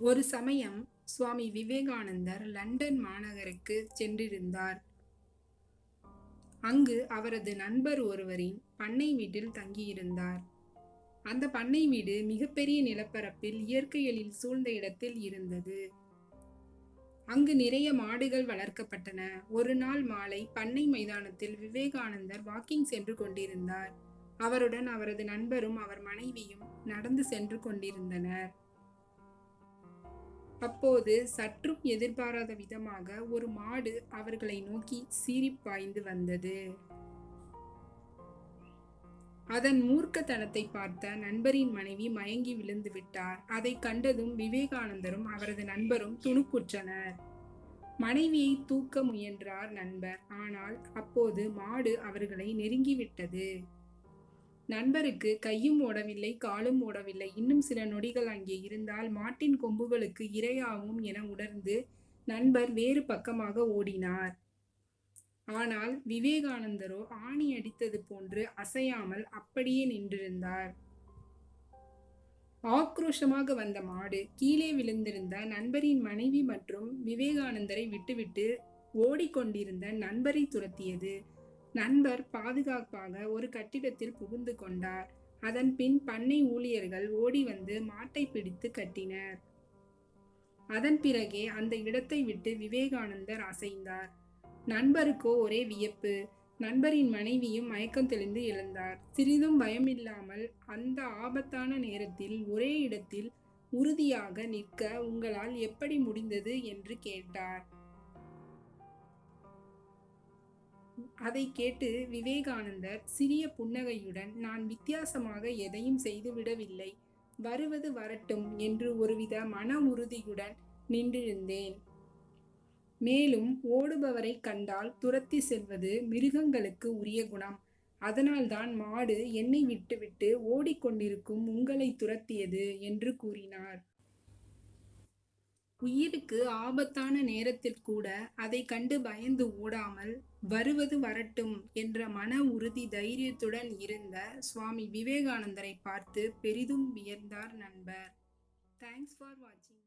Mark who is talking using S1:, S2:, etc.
S1: ஒரு சமயம் சுவாமி விவேகானந்தர் லண்டன் மாநகருக்கு சென்றிருந்தார். அங்கு அவரது நண்பர் ஒருவரின் பண்ணை வீட்டில் தங்கியிருந்தார். அந்த பண்ணை வீடு மிகப்பெரிய நிலப்பரப்பில் இயற்கை எழில் சூழ்ந்த இடத்தில் இருந்தது. அங்கு நிறைய மாடுகள் வளர்க்கப்பட்டன. ஒரு நாள் மாலை பண்ணை மைதானத்தில் விவேகானந்தர் வாக்கிங் சென்று கொண்டிருந்தார். அவருடன் அவரது நண்பரும் அவர் மனைவியும் நடந்து சென்று கொண்டிருந்தனர். அப்போது சற்றும் எதிர்பாராத விதமாக ஒரு மாடு அவர்களை நோக்கி சீறிப்பாய்ந்து வந்தது. அதன் மூர்க்கத்தனத்தை பார்த்த நண்பரின் மனைவி மயங்கி விழுந்து விட்டார். அதை கண்டதும் விவேகானந்தரும் அவரது நண்பரும் துணுக்குற்றனர். மனைவியை தூக்க முயன்றார் நண்பர். ஆனால் அப்போது மாடு அவர்களை நெருங்கிவிட்டது. நண்பருக்கு கையும் ஓடவில்லை காலும் ஓடவில்லை. இன்னும் சில நொடிகள் அங்கே இருந்தால் மாட்டின் கொம்புகளுக்கு இரையாகும் என உணர்ந்து நண்பர் வேறு பக்கமாக ஓடினார். ஆனால் விவேகானந்தரோ ஆணி அடித்தது போன்று அசையாமல் அப்படியே நின்றிருந்தார். ஆக்ரோஷமாக வந்த மாடு கீழே விழுந்திருந்த நண்பரின் மனைவி மற்றும் விவேகானந்தரை விட்டுவிட்டு ஓடிக்கொண்டிருந்த நண்பரை துரத்தியது. நண்பர் பாதுகாப்பாக ஒரு கட்டிடத்தில் புகுந்து கொண்டார். அதன் பின் பண்ணை ஊழியர்கள் ஓடி வந்து மாட்டை பிடித்து கட்டினர். அதன் பிறகே அந்த இடத்தை விட்டு விவேகானந்தர் அசைந்தார். நண்பருக்கோ ஒரே வியப்பு. நண்பரின் மனைவியும் மயக்கம் தெளிந்து எழுந்தார். சிறிதும் பயமில்லாமல் அந்த ஆபத்தான நேரத்தில் ஒரே இடத்தில் உறுதியாக நிற்க உங்களால் எப்படி முடிந்தது என்று கேட்டார். அதை கேட்டு விவேகானந்தர் சிறிய புன்னகையுடன் நான் வித்தியாசமாக எதையும் செய்துவிடவில்லை வருவது வரட்டும் என்று ஒருவித மன உறுதியுடன் நின்றிருந்தேன். மேலும் ஓடுபவரை கண்டால் துரத்தி செல்வது மிருகங்களுக்கு உரிய குணம். அதனால்தான் மாடு என்னை விட்டுவிட்டு ஓடிக்கொண்டிருக்கும் உங்களை துரத்தியது என்று கூறினார். உயிருக்கு ஆபத்தான நேரத்தில் கூட அதை கண்டு பயந்து ஓடாமல் வருவது வரட்டும் என்ற மன உறுதி தைரியத்துடன் இருந்த சுவாமி விவேகானந்தரை பார்த்து பெரிதும் வியந்தார் நண்பர். தேங்க்ஸ் ஃபார் வாட்சிங்